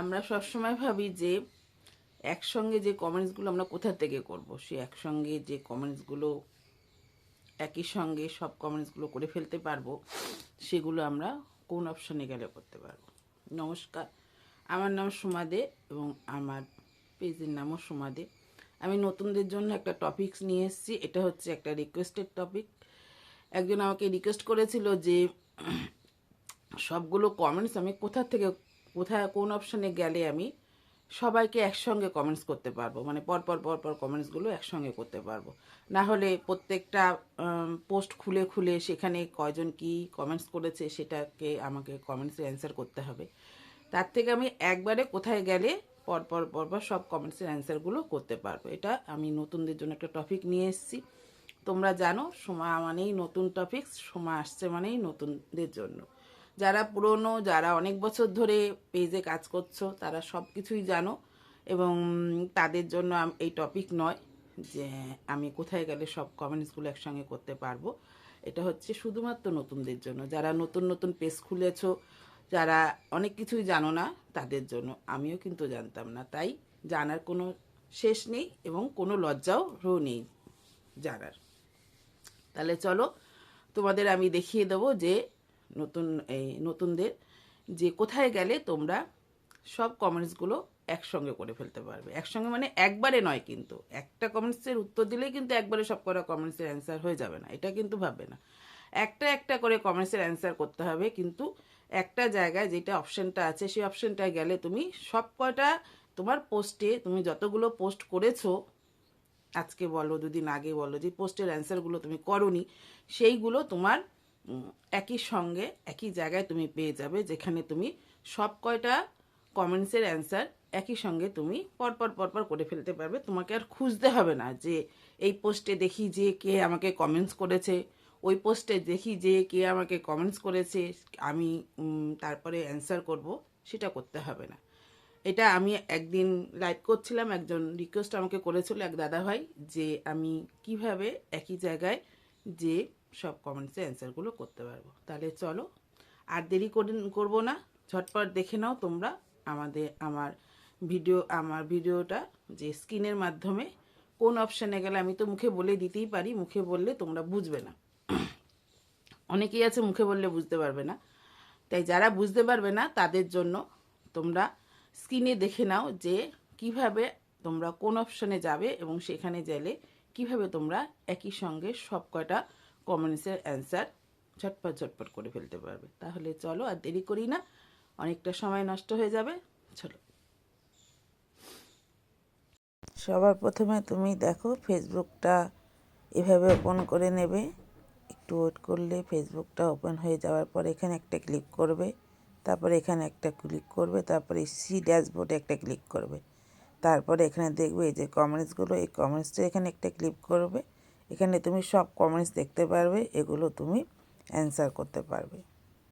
আমরা সবসময় ভাবি যে একসঙ্গে যে কমেন্টসগুলো আমরা কোথা থেকে করব, সে একসঙ্গে যে কমেন্টসগুলো একই সঙ্গে সব কমেন্টসগুলো করে ফেলতে পারব, সেগুলো আমরা কোন অপশানে গেলে করতে পারব? নমস্কার, আমার নাম সুমাদে এবং আমার পেজের নামও সুমাদে। আমি নতুনদের জন্য একটা টপিকস নিয়ে এসেছি, এটা হচ্ছে একটা রিকোয়েস্টেড টপিক একজন আমাকে রিকোয়েস্ট করেছিল যে সবগুলো কমেন্টস আমি কোথা থেকে কোথায় কোন অপশানে গেলে আমি সবাইকে একসঙ্গে কমেন্টস করতে পারব। মানে পরপর পরপর কমেন্টসগুলো একসঙ্গে করতে পারব। না হলে প্রত্যেকটা পোস্ট খুলে খুলে সেখানে কয়জন কি কমেন্টস করেছে সেটাকে আমাকে কমেন্টসে অ্যান্সার করতে হবে। তার থেকে আমি একবারে কোথায় গেলে পরপর পরপর সব কমেন্টসের অ্যান্সারগুলো করতে পারব। এটা আমি নতুনদের জন্য একটা টপিক নিয়ে এসেছি। তোমরা জানো সময় মানেই নতুন টপিকস সময় আসছে মানেই নতুনদের জন্য। যারা পুরনো, যারা অনেক বছর ধরে পেজে কাজ করছ, তারা সব কিছুই জানো এবং তাদের জন্য এই টপিক নয় যে আমি কোথায় গেলে সব কমেন্টসগুলো একসঙ্গে করতে পারব। এটা হচ্ছে শুধুমাত্র নতুনদের জন্য। যারা নতুন নতুন পেজ খুলেছো, যারা অনেক কিছুই জানো না, তাদের জন্য। আমিও কিন্তু জানতাম না। তাই জানার কোনো শেষ নেই এবং কোনো লজ্জাও রো নেই জানার। তাহলে চলো, তোমাদের আমি দেখিয়ে দেবো যে নতুন এই নতুনদের যে কোথায় গেলে তোমরা সব কমেন্টসগুলো একসঙ্গে করে ফেলতে পারবে। একসঙ্গে মানে একবারে নয় কিন্তু। একটা কমেন্টসের উত্তর দিলেই কিন্তু একবারে সব করা কমেন্টসের অ্যান্সার হয়ে যাবে না। এটা কিন্তু ভাববে না। একটা একটা করে কমেন্টসের অ্যান্সার করতে হবে কিন্তু একটা জায়গায় যেটা অপশনটা আছে, সেই অপশনটায় গেলে তুমি সব কয়টা তোমার পোস্টে তুমি যতগুলো পোস্ট করেছ, আজকে বলো, দুদিন আগে বলো, যে পোস্টের অ্যান্সারগুলো তুমি করনি, সেইগুলো তোমার একই সঙ্গে একই জায়গায় তুমি পেয়ে যাবে, যেখানে তুমি সব কয়টা কমেন্টসের অ্যান্সার একই সঙ্গে তুমি পরপর পরপর করে ফেলতে পারবে। তোমাকে আর খুঁজতে হবে না যে এই পোস্টে দেখি যে কে আমাকে কমেন্টস করেছে, ওই পোস্টে দেখি যে কে আমাকে কমেন্টস করেছে, আমি তারপরে অ্যান্সার করব, সেটা করতে হবে না। এটা আমি একদিন লাইভ করছিলাম, একজন রিকোয়েস্ট আমাকে করেছিল এক দাদা ভাই যে আমি কীভাবে একই জায়গায় যে সব কমেন্টসে অ্যান্সারগুলো করতে পারব। তাহলে চলো, আর দেরি করে, করব না। ঝটপট দেখে নাও তোমরা আমাদের, আমার ভিডিও আমার ভিডিওটা যে স্ক্রিনের মাধ্যমে কোন অপশানে গেলে, আমি তো মুখে বলে দিতেই পারি, মুখে বললে তোমরা বুঝবে না। অনেকেই আছে মুখে বললে বুঝতে পারবে না। তাই যারা বুঝতে পারবে না, তাদের জন্য তোমরা স্ক্রিনে দেখে নাও যে কীভাবে তোমরা কোন অপশনে যাবে এবং সেখানে গেলে কীভাবে তোমরা একই সঙ্গে সব কয়টা কমেন্টসের অ্যান্সার ঝটপট ঝটপট করে ফেলতে পারবে? তাহলে চলো আর দেরি করি না, অনেকটা সময় নষ্ট হয়ে যাবে, চলো। সবার প্রথমে তুমি দেখো ফেসবুকটা এভাবে ওপেন করে নেবে। একটু ওয়েট করলে ফেসবুকটা ওপেন হয়ে যাওয়ার পর এখানে একটা ক্লিক করবে, তারপরে এখানে একটা ক্লিক করবে, তারপরে সি ড্যাশবোর্ডে একটা ক্লিক করবে। তারপরে এখানে দেখবে এই যে কমেন্টসগুলো এই কমেন্টসটা এখানে একটা ক্লিক করবে। এখানে তুমি সব কমেন্টস দেখতে পারবে, এগুলো তুমি অ্যান্সার করতে পারবে।